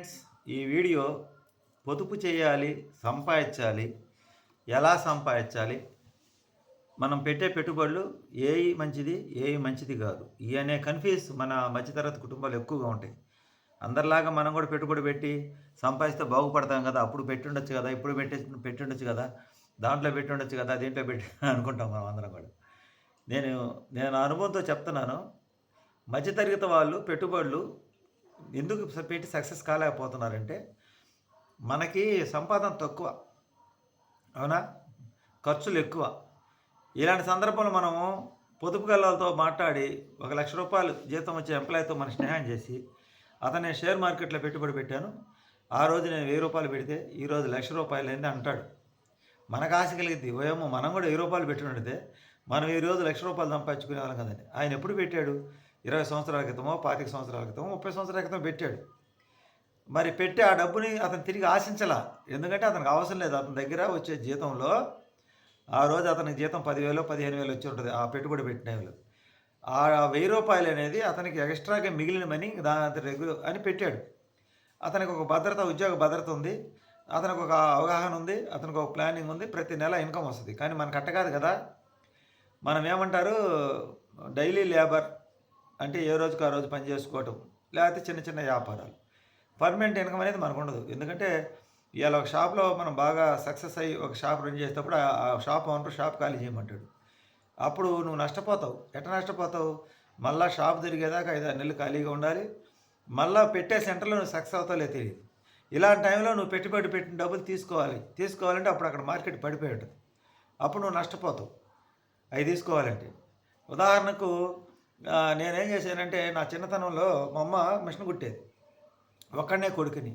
Friends ఈ video పొదుపు చేయాలి సంపాదించాలి. ఎలా సంపాదించాలి? మనం పెట్టే పెట్టుబడులు ఏవి మంచిది ఏవి మంచిది కాదు. ఈ అనే కన్ఫ్యూజ్ మన మధ్యతరగతి కుటుంబాలు ఎక్కువగా ఉంటాయి. అందరిలాగా మనం కూడా పెట్టుబడి పెట్టి సంపాదిస్తే బాగుపడతాం కదా. అప్పుడు పెట్టుండొచ్చు కదా. ఇప్పుడు పెట్టే పెట్టుండొచ్చు కదా. దాంట్లో పెట్టుండొచ్చు కదా. దీంట్లో పెట్టి అనుకుంటాం మనం అందరం కూడా. నేను నేను నా అనుభవంతో చెప్తున్నాను. మధ్యతరగతి వాళ్ళు పెట్టుబడులు ఎందుకు పెట్టి సక్సెస్ కాలేకపోతున్నారంటే మనకి సంపాదన తక్కువ అవునా? ఖర్చులు ఎక్కువ. ఇలాంటి సందర్భంలో మనము పొదుపు గల్లలతో మాట్లాడి ఒక లక్ష రూపాయలు జీతం వచ్చే ఎంప్లాయ్తో మన స్నేహం చేసి అతను నేను షేర్ మార్కెట్లో పెట్టుబడి పెట్టాను. ఆ రోజు నేను వెయ్యి రూపాయలు పెడితే ఈ రోజు లక్ష రూపాయలు అయింది అంటాడు. మనకు ఆశ కలిగింది ఓయేమో మనం కూడా వెయ్యి రూపాయలు పెట్టుకుంటే మనం ఈరోజు లక్ష రూపాయలు సంపాదించుకునే వాళ్ళం కదండి. ఆయన ఎప్పుడు పెట్టాడు? ఇరవై సంవత్సరాల క్రితమో పాతిక సంవత్సరాల క్రితమో ముప్పై సంవత్సరాల క్రితం పెట్టాడు. మరి పెట్టి ఆ డబ్బుని అతను తిరిగి ఆశించలా. ఎందుకంటే అతనికి అవసరం లేదు. అతని దగ్గర వచ్చే జీతంలో ఆ రోజు అతనికి జీతం పదివేలు పదిహేను వేలు వచ్చి ఉంటుంది. ఆ పెట్టుబడి పెట్టిన వాళ్ళు ఆ వెయ్యి రూపాయలు అనేది అతనికి ఎక్స్ట్రాగా మిగిలిన మనీ దాని రెగ్యులర్ అని పెట్టాడు. అతనికి ఒక భద్రత ఉద్యోగ భద్రత ఉంది. అతనికి ఒక అవగాహన ఉంది. అతనికి ఒక ప్లానింగ్ ఉంది. ప్రతి నెల ఇన్కమ్ వస్తుంది. కానీ మనకు అట్ట కాదు కదా. మనం ఏమంటారు డైలీ లేబర్ అంటే ఏ రోజుకి ఆ రోజు పని చేసుకోవటం లేకపోతే చిన్న చిన్న వ్యాపారాలు. పర్మనెంట్ ఇన్కమ్ అనేది మనకు ఉండదు ఎందుకంటే ఇవాళ ఒక షాప్లో మనం బాగా సక్సెస్ అయ్యి ఒక షాప్ రన్ చేసేటప్పుడు ఆ- షాప్ ఓనర్ షాప్ ఖాళీ చేయమంటాడు. అప్పుడు నువ్వు నష్టపోతావు. ఎట్లా నష్టపోతావు? మళ్ళా షాప్ తిరిగేదాకా ఐదు ఆరు నెలలు ఖాళీగా ఉండాలి. మళ్ళా పెట్టే సెంటర్లో నువ్వు సక్సెస్ అవుతావులే తెలియదు ఇలాంటి టైంలో నువ్వు పెట్టుబడి పెట్టిన డబ్బులు తీసుకోవాలి. తీసుకోవాలంటే అప్పుడు అక్కడ మార్కెట్ పడిపోయి ఉంటుంది. అప్పుడు నువ్వు నష్టపోతావు. అవి తీసుకోవాలంటే. ఉదాహరణకు నేనేం చేశానంటే నా చిన్నతనంలో మా అమ్మ మిషన్ కుట్టేది. ఒక్కడనే కొడుకుని.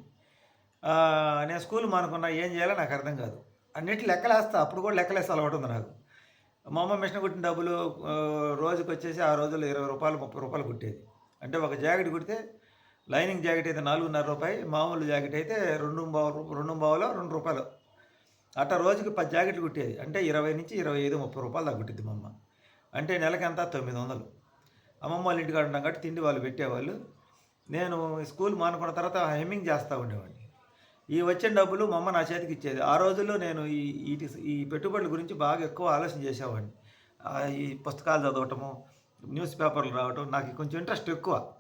నేను స్కూల్ మానుకున్నా ఏం చేయాలో నాకు అర్థం కాదు. అన్నిటి లెక్కలేస్తా అప్పుడు కూడా లెక్కలేస్తా అలవాటు ఉంది నాకు. మా అమ్మ మిషన్ కుట్టిన డబ్బులు రోజుకి వచ్చేసి ఆ రోజుల్లో ఇరవై రూపాయలు ముప్పై రూపాయలు కుట్టేది. అంటే ఒక జాకెట్ కుడితే లైనింగ్ జాకెట్ అయితే నాలుగున్నర రూపాయి మామూలు జాకెట్ అయితే రెండు బావు రెండు బావులో రెండు రూపాయలు. అట్లా రోజుకి పది జాకెట్లు కుట్టేది. అంటే ఇరవై నుంచి ఇరవై ఐదు ముప్పై రూపాయలు దాకా కుట్టింది మా అమ్మ. అంటే నెలకి ఎంత తొమ్మిది వందలు. అమ్మమ్మ వాళ్ళ ఇంటికాడ ఉన్నాం కాబట్టి తిండి వాళ్ళు పెట్టేవాళ్ళు. నేను స్కూల్ మానుకున్న తర్వాత హెమ్మింగ్ చేస్తూ ఉండేవాడిని. ఈ వచ్చిన డబ్బులు మా అమ్మ నా చేతికి ఇచ్చేది. ఆ రోజుల్లో నేను ఈ వీటి ఈ పెట్టుబడుల గురించి బాగా ఎక్కువ ఆలోచన చేసేవాడిని. ఈ పుస్తకాలు చదవటము న్యూస్ పేపర్లు రావటం నాకు కొంచెం ఇంట్రెస్ట్ ఎక్కువ.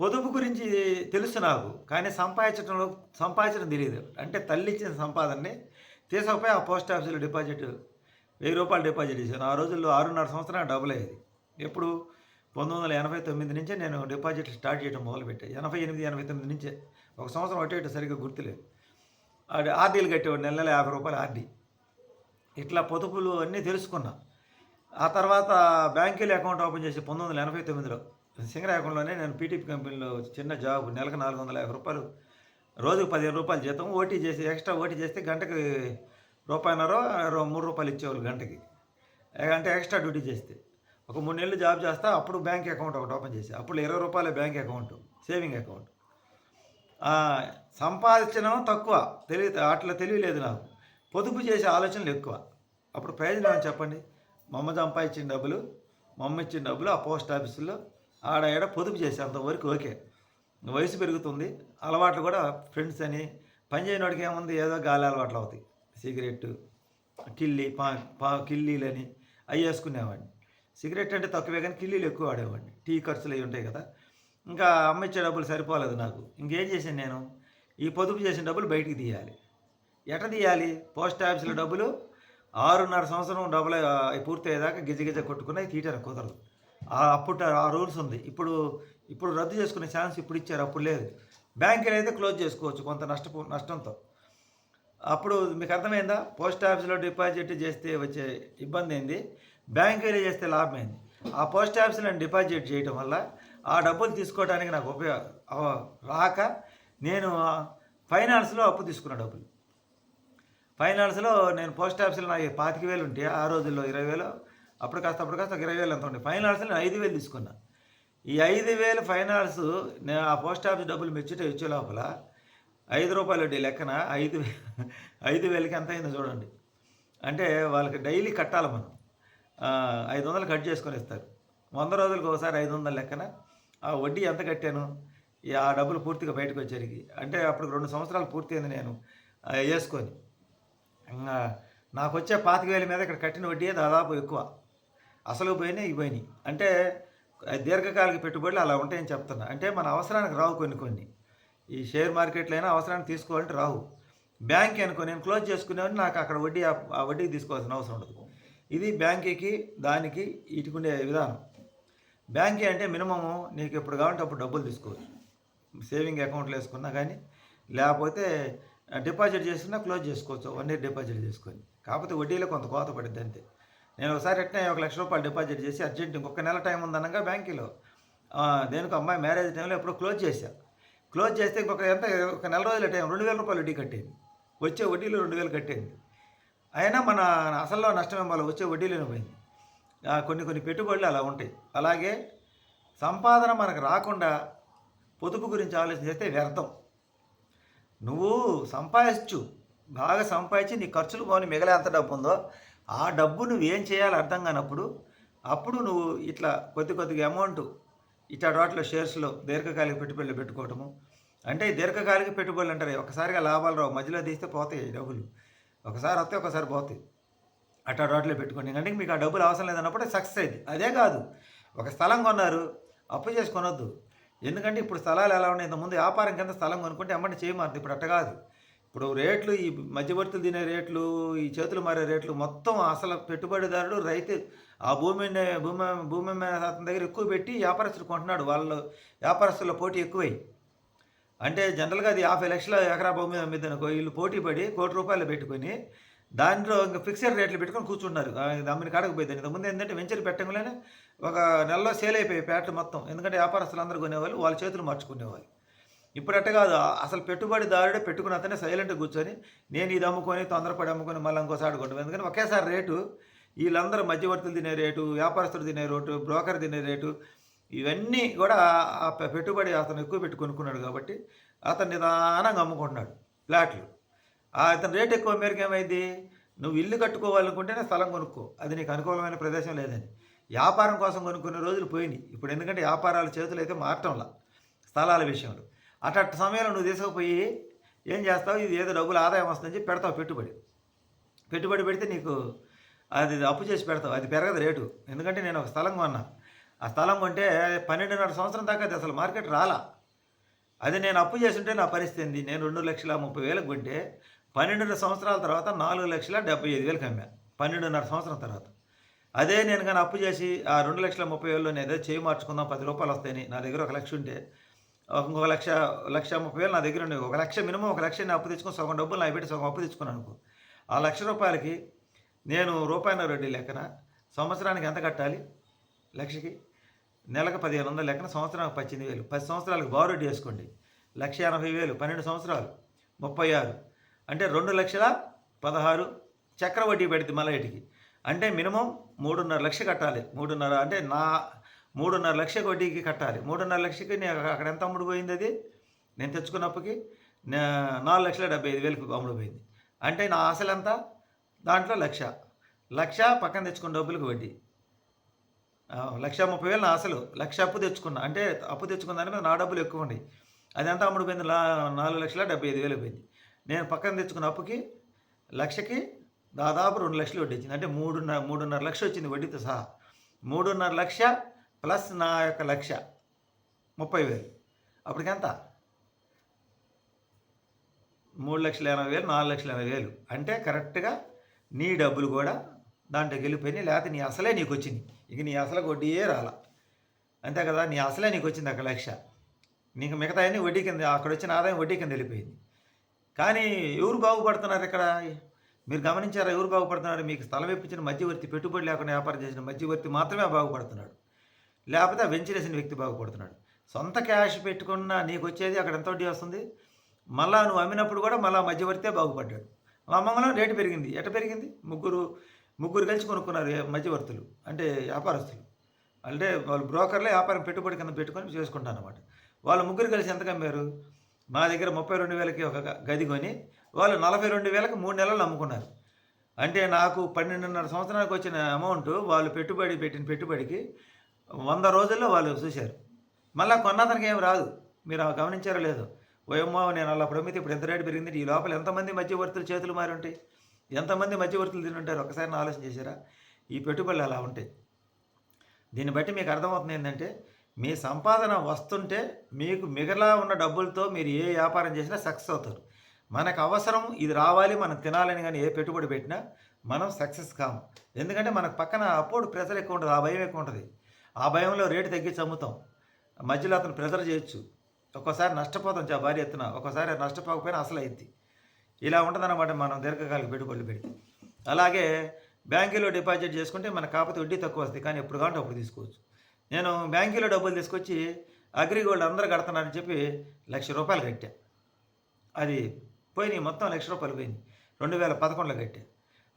పొదుపు గురించి తెలుసు నాకు కానీ సంపాదించడంలో సంపాదించడం తెలియదు. అంటే తల్లి ఇచ్చిన సంపాదనని తీసుకుపోయి ఆ పోస్ట్ ఆఫీసులో డిపాజిట్ వెయ్యి రూపాయలు డిపాజిట్ చేశాను. ఆ రోజుల్లో ఆరున్నర సంవత్సరాలు డబుల్ అయ్యేది ఎప్పుడు? పంతొమ్మిది వందల ఎనభై తొమ్మిది నుంచే నేను డిపాజిట్లు స్టార్ట్ చేయడం మొదలుపెట్టాను ఎనభై ఎనిమిది ఎనభై తొమ్మిది నుంచే. ఒక సంవత్సరం అటు ఇటు సరిగ్గా గుర్తులేదు. ఆర్డీలు కట్టేవాడు నెల నెల యాభై రూపాయలు ఆర్డీ. ఇట్లా పొదుపులు అన్నీ తెలుసుకున్నా. ఆ తర్వాత బ్యాంకులు అకౌంట్ ఓపెన్ చేసి పంతొమ్మిది వందల ఎనభై తొమ్మిదిలో సింగర్ అకౌంట్లోనే నేను పీటీపీ కంపెనీలో చిన్న జాబ్ నెలకు నాలుగు వందల యాభై రూపాయలు రోజుకు పదిహేను రూపాయలు జీతం ఓటీ చేసి ఎక్స్ట్రా ఓటీ చేస్తే గంటకి రూపాయన్నర మూడు రూపాయలు ఇచ్చేవాళ్ళు గంటకి. అంటే ఎక్స్ట్రా డ్యూటీ చేస్తే. ఒక మూడు నెలలు జాబ్ చేస్తా అప్పుడు బ్యాంక్ అకౌంట్ ఒకటి ఓపెన్ చేసి. అప్పుడు ఇరవై రూపాయల బ్యాంక్ అకౌంట్ సేవింగ్ అకౌంట్. సంపాదించడం తక్కువ తెలియ అట్లా తెలియలేదు నాకు. పొదుపు చేసే ఆలోచనలు ఎక్కువ. అప్పుడు ప్రయోజనం చెప్పండి? మా అమ్మ సంపాదించిన డబ్బులు మా అమ్మ ఇచ్చిన డబ్బులు ఆ పోస్ట్ ఆఫీసులో ఆడ ఈడ పొదుపు చేసే అంతవరకు ఓకే. వయసు పెరుగుతుంది అలవాట్లు కూడా ఫ్రెండ్స్ అని పని చేయనోడికి ఏముంది? ఏదో గాలి అలవాట్లు అవుతాయి. సిగరెట్ కిల్లి పా పా కిల్లీలని అవి వేసుకునేవాడిని. సిగరెట్ అంటే తక్కువే కానీ కిల్లీలు ఎక్కువ వాడేవాడిని. టీ ఖర్చులు అవి ఉంటాయి కదా. ఇంకా అమ్మ ఇచ్చే డబ్బులు సరిపోలేదు నాకు. ఇంకేం చేశాను నేను? ఈ పొదుపు చేసిన డబ్బులు బయటికి తీయాలి. ఎట తీయాలి? పోస్ట్ ఆఫీసులో డబ్బులు ఆరున్నర సంవత్సరం డబ్బులు పూర్తి పూర్తయ్యేదాకా గిజ గిజ కొట్టుకున్నాయి తీయటానికి కుదరదు. అప్పుడు ఆ రూల్స్ ఉంది. ఇప్పుడు ఇప్పుడు రద్దు చేసుకునే ఛాన్స్ ఇప్పుడు ఇచ్చారు అప్పుడు లేదు. బ్యాంకులు అయితే క్లోజ్ చేసుకోవచ్చు కొంత నష్టపో నష్టంతో. అప్పుడు మీకు అర్థమైందా? పోస్ట్ ఆఫీస్లో డిపాజిట్ చేస్తే వచ్చే ఇబ్బంది ఏంది? బ్యాంకులో చేస్తే లాభం అయింది ఆ పోస్ట్ ఆఫీస్లో డిపాజిట్ చేయడం వల్ల ఆ డబ్బులు తీసుకోవడానికి నాకు ఉపయోగ రాక నేను ఫైనాన్స్లో అప్పు తీసుకున్న డబ్బులు. ఫైనాన్స్లో నేను పోస్ట్ ఆఫీస్లో నాకు పాతిక వేలు ఉంటే ఆ రోజుల్లో ఇరవై వేలు అప్పుడు కాస్త అప్పుడు కాస్త ఇరవై వేలు ఎంత ఉండే. ఫైనాన్స్లో నేను ఐదు వేలు తీసుకున్నా. ఈ ఐదు వేలు ఫైనాన్స్ నేను ఆ పోస్ట్ ఆఫీస్ డబ్బులు మెచ్చుట ఇచ్చే లోపల ఐదు రూపాయలు వడ్డీ లెక్కన ఐదు వే- ఐదు వేలకి ఎంత అయిందో చూడండి. అంటే వాళ్ళకి డైలీ కట్టాలి మనం. ఐదు వందలు కట్ చేసుకొని ఇస్తారు వంద రోజులకు ఒకసారి ఐదు వందల లెక్కన ఆ వడ్డీ ఎంత కట్టాను? ఈ ఆ డబ్బులు పూర్తిగా బయటకు వచ్చేరికి అంటే అప్పుడు రెండు సంవత్సరాలు పూర్తయింది నేను వేసుకొని. ఇంకా నాకు వచ్చే పాతిక వేల మీద ఇక్కడ కట్టిన వడ్డీ దాదాపు ఎక్కువ. అసలు పోయినాయి ఇవి పోయినాయి. అంటే దీర్ఘకాలిక పెట్టుబడులు అలా ఉంటాయని చెప్తున్నా. అంటే మన అవసరానికి రావు కొన్ని కొన్ని. ఈ షేర్ మార్కెట్లో అయినా అవసరానికి తీసుకోవాలంటే రావు. బ్యాంక్ అనుకో నేను క్లోజ్ చేసుకునేవాడిని నాకు అక్కడ వడ్డీ ఆ- ఆ వడ్డీకి తీసుకోవాల్సిన అవసరం ఉండదు. ఇది బ్యాంకీకి దానికి ఇటుకుండే విధానం. బ్యాంకీ అంటే మినిమము నీకు ఎప్పుడు కావాలంటే అప్పుడు డబ్బులు తీసుకోవచ్చు. సేవింగ్ అకౌంట్లు వేసుకున్నా కానీ లేకపోతే డిపాజిట్ చేసుకున్నా క్లోజ్ చేసుకోవచ్చు. వన్ ఇయర్ డిపాజిట్ చేసుకొని. కాకపోతే వడ్డీలో కొంత కోత పడుద్ది అంతే. నేను ఒకసారి ఎట్నే ఒక లక్ష రూపాయలు డిపాజిట్ చేసి అర్జెంట్ ఇంకొక నెల టైం ఉందనగా బ్యాంకీలో. దేనికి అమ్మాయి మ్యారేజ్ టైంలో ఎప్పుడో క్లోజ్ చేశా. క్లోజ్ చేస్తే ఇంకొక ఎంత ఒక నెల రోజుల టైం రెండు వేల రూపాయలు వడ్డీ కట్టేది. వచ్చే వడ్డీలో రెండు వేలు కట్టేది. అయినా మన అసల్లో నష్టం వల్ల? వచ్చే వడ్డీ పోయింది. కొన్ని కొన్ని పెట్టుబడులు అలా ఉంటాయి. అలాగే సంపాదన మనకు రాకుండా పొదుపు గురించి ఆలోచన చేస్తే వ్యర్థం. నువ్వు సంపాదించు బాగా సంపాదించి నీ ఖర్చులు పోని మిగలే ఎంత డబ్బు ఉందో ఆ డబ్బు నువ్వు ఏం చేయాలో అర్థం కానప్పుడు అప్పుడు నువ్వు ఇట్లా కొద్ది కొద్దిగా అమౌంట్ ఇట్లా వాటిలో షేర్స్లో దీర్ఘకాలిక పెట్టుబడులు పెట్టుకోవటము. అంటే దీర్ఘకాలిక పెట్టుబడులు అంటారు. ఒకసారిగా లాభాలు రావు. మధ్యలో తీస్తే పోతాయి డబ్బులు. ఒకసారి వస్తే ఒకసారి పోతాయి అట్లా వాటిలో పెట్టుకోండి. అంటే మీకు ఆ డబ్బులు అవసరం లేదన్నప్పుడు సక్సెస్ అయింది. అదే కాదు ఒక స్థలం కొన్నారు అప్పు చేసుకొనొద్దు. ఎందుకంటే ఇప్పుడు స్థలాలు ఎలా ఉన్నాయి? ఇంతకుముందు వ్యాపారం కింద స్థలం కొనుక్కుంటే అమ్మని చేయమారు ఇప్పుడు అట్ట కాదు. ఇప్పుడు రేట్లు ఈ మధ్యవర్తులు తినే రేట్లు ఈ చేతులు మారే రేట్లు మొత్తం అసలు పెట్టుబడిదారుడు రైతు ఆ భూమిని భూమి భూమి మీద అతని దగ్గర ఎక్కువ పెట్టి వ్యాపారస్తులు కొంటున్నాడు. వాళ్ళు వ్యాపారస్తుల పోటీ ఎక్కువై. అంటే జనరల్గా అది యాభై లక్షల ఎకరా భూమి మీద అనుకో వీళ్ళు పోటీ పడి కోటి రూపాయలు పెట్టుకొని దాంట్లో ఇంకా ఫిక్స్డ్ రేట్లు పెట్టుకొని కూర్చున్నారు ఆ, ఇది అమ్మిన కాడకు పోయింది. ఇంతకుముందు ఏంటంటే వెంచర్ పెట్టంగానే ఒక నెలలో సేల్ అయిపోయాయి పేటలు మొత్తం. ఎందుకంటే వ్యాపారస్తులు అందరూ కొనేవాళ్ళు వాళ్ళ చేతులు మార్చుకునేవాళ్ళు. ఇప్పుడు అట్ట కాదు అసలు పెట్టుబడిదారుడే పెట్టుకున్న అతనే సైలెంట్గా కూర్చొని నేను ఇది అమ్ముకొని తొందరపడి అమ్ముకొని మళ్ళీ ఇంకోసారి కొంటాం ఎందుకంటే ఒకేసారి రేటు వీళ్ళందరూ మధ్యవర్తులు తినే రేటు వ్యాపారస్తులు తినే రేటు బ్రోకర్ తినే రేటు ఇవన్నీ కూడా ఆ పెట్టుబడి అతను ఎక్కువ పెట్టి కొనుక్కున్నాడు కాబట్టి అతను నిదానంగా అమ్ముకుంటున్నాడు ఫ్లాట్లు. ఆ అతని రేట్ ఎక్కువ మేరకు ఏమైంది? నువ్వు ఇల్లు కట్టుకోవాలనుకుంటేనే స్థలం కొనుక్కో. అది నీకు అనుకూలమైన ప్రదేశం లేదని. వ్యాపారం కోసం కొనుక్కునే రోజులు పోయినాయి. ఇప్పుడు ఎందుకంటే వ్యాపారాల చేతులు అయితే మారటంలా స్థలాల విషయంలో. అట్ట సమయంలో నువ్వు తీసుకుపోయి ఏం చేస్తావు? ఇది ఏదో డబ్బులు ఆదాయం వస్తుందని చెప్పి పెడతావు పెట్టుబడి. పెట్టుబడి పెడితే నీకు అది అప్పు చేసి పెడతావు. అది పెరగదు రేటు. ఎందుకంటే నేను ఒక స్థలం కొన్నా. ఆ స్థలం కొంటే పన్నెండున్నర సంవత్సరం దాకా అది అసలు మార్కెట్ రాలా. అది నేను అప్పు చేస్తుంటే నా పరిస్థితి నేను రెండు లక్షల ముప్పై వేలకు కొంటే పన్నెండున్నర సంవత్సరాల తర్వాత నాలుగు లక్షల డెబ్బై ఐదు వేలకు అమ్మా పన్నెండున్నర సంవత్సరం తర్వాత. అదే నేను కానీ అప్పు చేసి ఆ రెండు లక్షల ముప్పై వేలు నేను ఏదో చేయి మార్చుకుందాం పది రూపాయలు వస్తాయని నా దగ్గర ఒక లక్ష ఉంటే ఒక ఇంకొక లక్ష లక్ష ముప్పై వేలు నా దగ్గర ఉండేవి ఒక లక్ష మినిమం ఒక లక్ష నేను అప్పు తెచ్చుకొని సగం డబ్బులు నా పెట్టి సగం అప్పు తెచ్చుకున్నాను అనుకో. ఆ లక్ష రూపాయలకి నేను రూపాయన రెడ్డి లెక్కన సంవత్సరానికి ఎంత కట్టాలి లక్షకి? నెలకు పదిహేను వందల లెక్కన సంవత్సరానికి పద్దెనిమిది వేలు. పది సంవత్సరాలకు బారోడ్ వేసుకోండి. లక్ష ఎనభై వేలు పన్నెండు సంవత్సరాలు ముప్పై ఆరు. అంటే రెండు లక్షల పదహారు చక్ర వడ్డీ పెడుతుంది మళ్ళీ అంటే మినిమం మూడున్నర లక్ష కట్టాలి. మూడున్నర అంటే నా మూడున్నర లక్ష వడ్డీకి కట్టాలి. మూడున్నర లక్షకి నేను అక్కడ ఎంత అమ్ముడు పోయింది అది? నేను తెచ్చుకున్నప్పటికి నాలుగు లక్షల డెబ్బై ఐదు వేలకు అమ్ముడు పోయింది. అంటే నా ఆశలు ఎంత? దాంట్లో లక్ష. లక్ష పక్కన తెచ్చుకున్న డబ్బులకు వడ్డీ. లక్ష ముప్పై వేలు నా అసలు. లక్ష అప్పు తెచ్చుకున్నా. అంటే అప్పు తెచ్చుకున్న దాని మీద నా డబ్బులు ఎక్కువ ఉన్నాయి అదంతా అమ్ముడు పోయింది నాలుగు లక్షల డెబ్బై ఐదు వేలు పోయింది నేను పక్కన తెచ్చుకున్న అప్పుకి లక్షకి దాదాపు రెండు లక్షలు వడ్డీ వచ్చింది అంటే మూడున్నర మూడున్నర లక్ష వచ్చింది వడ్డీతో సహా. మూడున్నర లక్ష ప్లస్ నా యొక్క లక్ష. ముప్పై వేలు. అప్పటికి ఎంత? మూడు లక్షల ఎనభై వేలు నాలుగు లక్షల ఎనభై వేలు. అంటే కరెక్ట్గా నీ డబ్బులు కూడా దాంట్లోకి వెళ్ళిపోయినాయి లేకపోతే నీ అసలే నీకు వచ్చింది ఇక నీ అసలు వడ్డీయే రాల. అంతే కదా నీ అసలే నీకు వచ్చింది అక్కడ లక్ష. నీకు మిగతా అన్నీ వడ్డీ కింద అక్కడ వచ్చిన ఆదాయం వడ్డీ కింద వెళ్ళిపోయింది. కానీ ఎవరు బాగుపడుతున్నారు ఇక్కడ? మీరు గమనించారా ఎవరు బాగుపడుతున్నారు? మీకు స్థలం ఇప్పించిన మధ్యవర్తి పెట్టుబడి లేకుండా వ్యాపారం చేసిన మధ్యవర్తి మాత్రమే బాగుపడుతున్నాడు. లేకపోతే ఆ వెంచర్ వేసిన వ్యక్తి బాగుపడుతున్నాడు. సొంత క్యాష్ పెట్టుకున్న నీకు వచ్చేది అక్కడ ఎంత వడ్డీ వస్తుంది? మళ్ళా నువ్వు అమ్మినప్పుడు కూడా మళ్ళా మధ్యవర్తే బాగుపడ్డాడు. అమ్మంగంలో రేటు పెరిగింది. ఎట పెరిగింది? ముగ్గురు ముగ్గురు కలిసి కొనుక్కున్నారు మధ్యవర్తులు అంటే వ్యాపారస్తులు. అంటే వాళ్ళు బ్రోకర్లే వ్యాపారం పెట్టుబడి కింద పెట్టుకొని చేసుకుంటారు అనమాట వాళ్ళు ముగ్గురు కలిసి ఎంత కమ్మారు? మా దగ్గర ముప్పై రెండు వేలకి ఒక గది కొని వాళ్ళు నలభై రెండు వేలకు మూడు నెలలు అమ్ముకున్నారు. అంటే నాకు పన్నెండున్నర సంవత్సరానికి వచ్చిన అమౌంట్ వాళ్ళు పెట్టుబడి పెట్టిన పెట్టుబడికి వంద రోజుల్లో వాళ్ళు చూశారు. మళ్ళీ కొన్నతనికి ఏం రాదు. మీరు ఆ గమనించారో లేదో? ఓయమ్మో నేను అలా ప్రమితి ఇప్పుడు ఎంత రేటు పెరిగింది? ఈ లోపల ఎంతమంది మధ్యవర్తులు చేతులు మారి ఉంటాయి? ఎంతమంది మధ్యవర్తులు తింటుంటారు ఒకసారి ఆలోచన చేశారా? ఈ పెట్టుబడులు అలా ఉంటాయి. దీన్ని బట్టి మీకు అర్థమవుతుంది ఏంటంటే మీ సంపాదన వస్తుంటే మీకు మిగలా ఉన్న డబ్బులతో మీరు ఏ వ్యాపారం చేసినా సక్సెస్ అవుతారు. మనకు అవసరం ఇది రావాలి మనం తినాలని కానీ ఏ పెట్టుబడి పెట్టినా మనం సక్సెస్ కాము ఎందుకంటే మనకు పక్కన అప్పుడు ప్రెజర్ ఎక్కువ ఉంటుంది ఆ భయం ఎక్కువ ఉంటుంది. ఆ భయంలో రేటు తగ్గించి అమ్ముతాం. మధ్యలో అతను ప్రెజర్ చేయొచ్చు. ఒక్కోసారి నష్టపోతాం చా భారీ ఎత్తున. ఒక్కోసారి నష్టపోకపోయినా అసలు అయింది ఇలా ఉంటుందన్నమాట మనం దీర్ఘకాలిక పెట్టుబడులు పెడితే. అలాగే బ్యాంకులో డిపాజిట్ చేసుకుంటే మన కాకపోతే వడ్డీ తక్కువ వస్తుంది కానీ ఎప్పుడు కావాలంటే అప్పుడు తీసుకోవచ్చు. నేను బ్యాంకులో డబ్బులు తీసుకొచ్చి అగ్రిగోల్డ్ అందరూ కడుతున్నారని చెప్పి లక్ష రూపాయలు కట్టా. అది పోయినాయి మొత్తం లక్ష రూపాయలు పోయినాయి. రెండు వేల పదకొండులో కట్టా.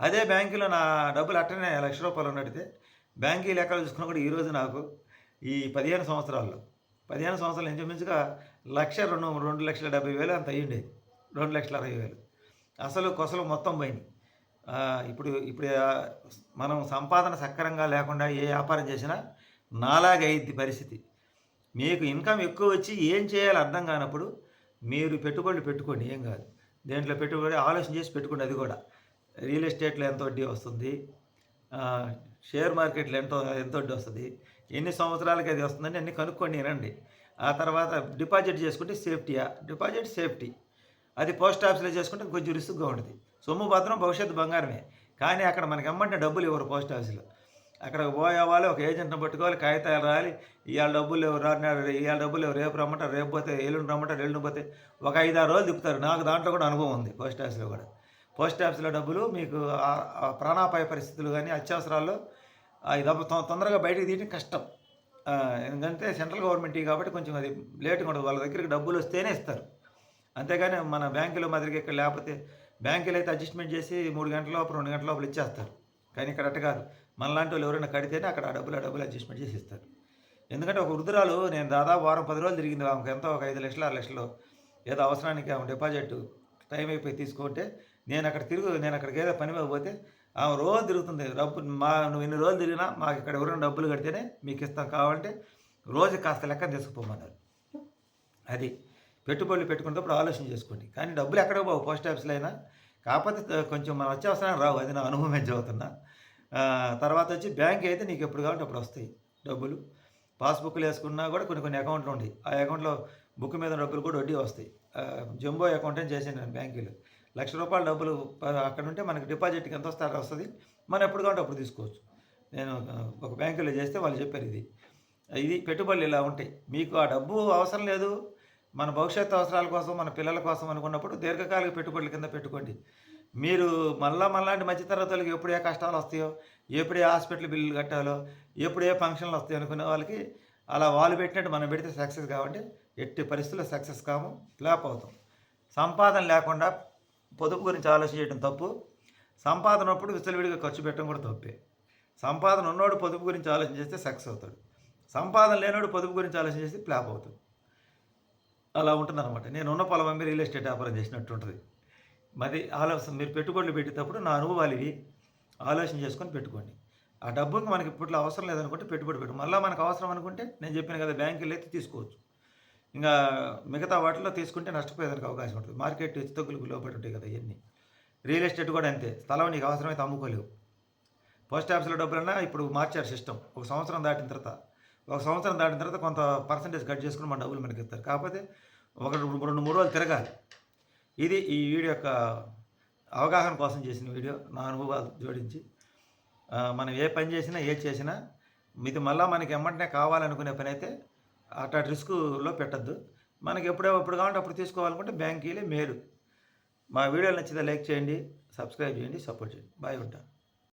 అదే బ్యాంకులో నా డబ్బులు అట్టనే లక్ష రూపాయలు ఉన్నట్టే బ్యాంకీ లెక్కలు చూసుకున్న కూడా ఈరోజు నాకు ఈ పదిహేను సంవత్సరాల్లో పదిహేను సంవత్సరాలు ఇంచుమించుగా లక్ష రెండు రెండు లక్షల డెబ్బై వేలు అంత అయ్యిండేది. రెండు లక్షల అరవై వేలు. అసలు కొసలు మొత్తం పోయినాయి. ఇప్పుడు ఇప్పుడు మనం సంపాదన సక్రమంగా లేకుండా ఏ వ్యాపారం చేసినా నాలాగే అయింది పరిస్థితి. మీకు ఇన్కమ్ ఎక్కువ వచ్చి ఏం చేయాలో అర్థం కానప్పుడు మీరు పెట్టుబడులు పెట్టుకోండి ఏం కాదు. దేంట్లో పెట్టుబడి ఆలోచన చేసి పెట్టుకోండి అది కూడా. రియల్ ఎస్టేట్లో ఎంత వడ్డీ వస్తుంది? షేర్ మార్కెట్లో ఎంత ఎంత వడ్డీ వస్తుంది? ఎన్ని సంవత్సరాలకి అది వస్తుందని అన్ని కనుక్కోండి వినండి ఆ తర్వాత డిపాజిట్ చేసుకుంటే సేఫ్టీయా? Deposit safety. అది పోస్ట్ ఆఫీస్లో చేసుకుంటే కొంచెం రిస్క్గా ఉంటుంది సొమ్ము మాత్రం భవిష్యత్తు బంగారమే. కానీ అక్కడ మనకి ఎమ్మంటే డబ్బులు ఇవ్వరు పోస్ట్ ఆఫీస్లో. అక్కడ పోయేవాళ్ళు ఒక ఏజెంట్ని పట్టుకోవాలి కాగితాలు రాయాలి ఇవాళ డబ్బులు ఎవరు ఇవాళ డబ్బులు ఎవరు రేపు రమ్మంటారు రేపు పోతే ఎల్లుండి రమ్మంటారు ఎల్లుండి పోతే ఒక ఐదు ఆరు రోజులు తిప్పుతారు నాకు దాంట్లో కూడా అనుభవం ఉంది పోస్ట్ ఆఫీస్లో కూడా. పోస్ట్ ఆఫీస్లో డబ్బులు మీకు ప్రాణాపాయ పరిస్థితులు కానీ అత్యవసరాల్లో ఆ తొందరగా బయటకు తీయడం కష్టం. ఎందుకంటే సెంట్రల్ గవర్నమెంట్ కాబట్టి కొంచెం అది లేట్గా ఉండదు. వాళ్ళ దగ్గరికి డబ్బులు వస్తేనే ఇస్తారు. అంతేగాని మన బ్యాంకులో మాదిరిగా ఇక్కడ లేకపోతే బ్యాంకులు అయితే అడ్జస్ట్మెంట్ చేసి మూడు గంటల లోపల రెండు గంటల లోపల ఇచ్చేస్తారు. కానీ ఇక్కడ అట్ట కాదు. మనలాంటి వాళ్ళు ఎవరైనా కడితేనే అక్కడ ఆ డబ్బులు ఆ డబ్బులు అడ్జస్ట్మెంట్ చేసి ఇస్తారు. ఎందుకంటే ఒక వృద్ధురాలు నేను దాదాపు వారం పది రోజులు తిరిగింది ఆమెకు. ఎంతో ఒక ఐదు లక్షలు ఆరు లక్షలు ఏదో అవసరానికి ఆమె డిపాజిట్ టైం అయిపోయి తీసుకుంటే నేను అక్కడ తిరుగు నేను అక్కడికి ఏదో పని పోతే ఆమె రోజు తిరుగుతుంది. డబ్బు మా నువ్వు ఎన్ని రోజులు తిరిగినా మాకు ఇక్కడ ఎవరైనా డబ్బులు కడితేనే మీకు ఇస్తాం. కావాలంటే రోజు కాస్త లెక్క తీసుకుపోమన్నారు. అది. పెట్టుబడులు పెట్టుకున్నప్పుడు ఆలోచన చేసుకోండి. కానీ డబ్బులు ఎక్కడ బాబు పోస్ట్ ఆఫీస్లో అయినా. కాకపోతే కొంచెం మనం వచ్చే అవసరం రావు అది నా అనుభవం చదువుతున్నా. తర్వాత వచ్చి బ్యాంక్ అయితే నీకు ఎప్పుడు కావాలంటే అప్పుడు వస్తాయి డబ్బులు. పాస్బుక్లు వేసుకున్నా కూడా కొన్ని కొన్ని అకౌంట్లు ఉన్నాయి ఆ అకౌంట్లో బుక్ మీద డబ్బులు కూడా వడ్డీ వస్తాయి. జంబో అకౌంట్ అని చేశాను నేను బ్యాంకులో. లక్ష రూపాయల డబ్బులు అక్కడ ఉంటే మనకి డిపాజిట్కి ఎంత వస్తే వస్తుంది. మనం ఎప్పుడు కావాలంటే అప్పుడు తీసుకోవచ్చు. నేను ఒక బ్యాంకులో చేస్తే వాళ్ళు చెప్పారు ఇది. ఇది పెట్టుబడులు ఇలా ఉంటాయి. మీకు ఆ డబ్బు అవసరం లేదు. మన భవిష్యత్తు అవసరాల కోసం మన పిల్లల కోసం అనుకున్నప్పుడు దీర్ఘకాలిక పెట్టుబడుల కింద పెట్టుకోండి. మీరు మళ్ళా మళ్ళాంటి మధ్యతరగతులకు ఎప్పుడు ఏ కష్టాలు వస్తాయో ఎప్పుడు ఏ హాస్పిటల్ బిల్లులు కట్టాలో ఎప్పుడు ఏ ఫంక్షన్లు వస్తాయో అనుకునే వాళ్ళకి అలా వాళ్ళు పెట్టినట్టు మనం పెడితే సక్సెస్ కావండి ఎట్టి పరిస్థితుల్లో సక్సెస్ కాము ఫ్లాప్ అవుతాం. సంపాదన లేకుండా పొదుపు గురించి ఆలోచించడం తప్పు. సంపాదన ఉన్నప్పుడు విచ్చలవిడిగా ఖర్చు పెట్టడం కూడా తప్పే. సంపాదన ఉన్నోడు పొదుపు గురించి ఆలోచన చేస్తే సక్సెస్ అవుతాడు. సంపాదన లేనోడు పొదుపు గురించి ఆలోచన చేస్తే ఫ్లాప్ అవుతాడు. అలా ఉంటుందన్నమాట. నేను ఉన్న పొలం అమ్మి రియల్ ఎస్టేట్ వ్యాపారం చేసినట్టు ఉంటుంది మరి ఆలోచన మీరు పెట్టుబడులు పెట్టేటప్పుడు నా అనుభవాలు ఇవి ఆలోచన చేసుకొని పెట్టుకోండి. ఆ డబ్బుకి మనకి ఇప్పట్లో అవసరం లేదనుకుంటే పెట్టుబడి పెట్టు. మళ్ళీ మనకు అవసరం అనుకుంటే నేను చెప్పిన కదా బ్యాంకులు అయితే తీసుకోవచ్చు. ఇంకా మిగతా వాటిలో తీసుకుంటే నష్టపోయేదానికి అవకాశం ఉంటుంది. మార్కెట్ హెచ్చుతగ్గులకు లోపడి ఉంటాయి కదా ఇవన్నీ రియల్ ఎస్టేట్ కూడా అంతే. స్థలం నీకు అవసరమైతే అమ్ముకోలేవు. పోస్ట్ ఆఫీస్లో డబ్బులన్నా ఇప్పుడు మార్చారు సిస్టమ్. ఒక సంవత్సరం దాటిన తర్వాత ఒక సంవత్సరం దాటిన తర్వాత కొంత పర్సంటేజ్ కట్ చేసుకుని మన డబ్బులు మనకి ఇస్తారు కాకపోతే ఒక రెండు మూడు రోజులు తిరగాలి. ఇది ఈ వీడియో యొక్క అవగాహన కోసం చేసిన వీడియో. నా అనుభవాలు జోడించి మనం ఏ పని చేసినా ఏ చేసినా ఇది మళ్ళీ మనకి ఎమ్మంటనే కావాలనుకునే పని అయితే అట్లా రిస్క్లో పెట్టద్దు. మనకి ఎప్పుడో ఎప్పుడు కావాలంటే అప్పుడు తీసుకోవాలనుకుంటే బ్యాంకీలే మేలు మా వీడియో నచ్చితే లైక్ చేయండి సబ్స్క్రైబ్ చేయండి సపోర్ట్ చేయండి. బాయ్ ఉంటాను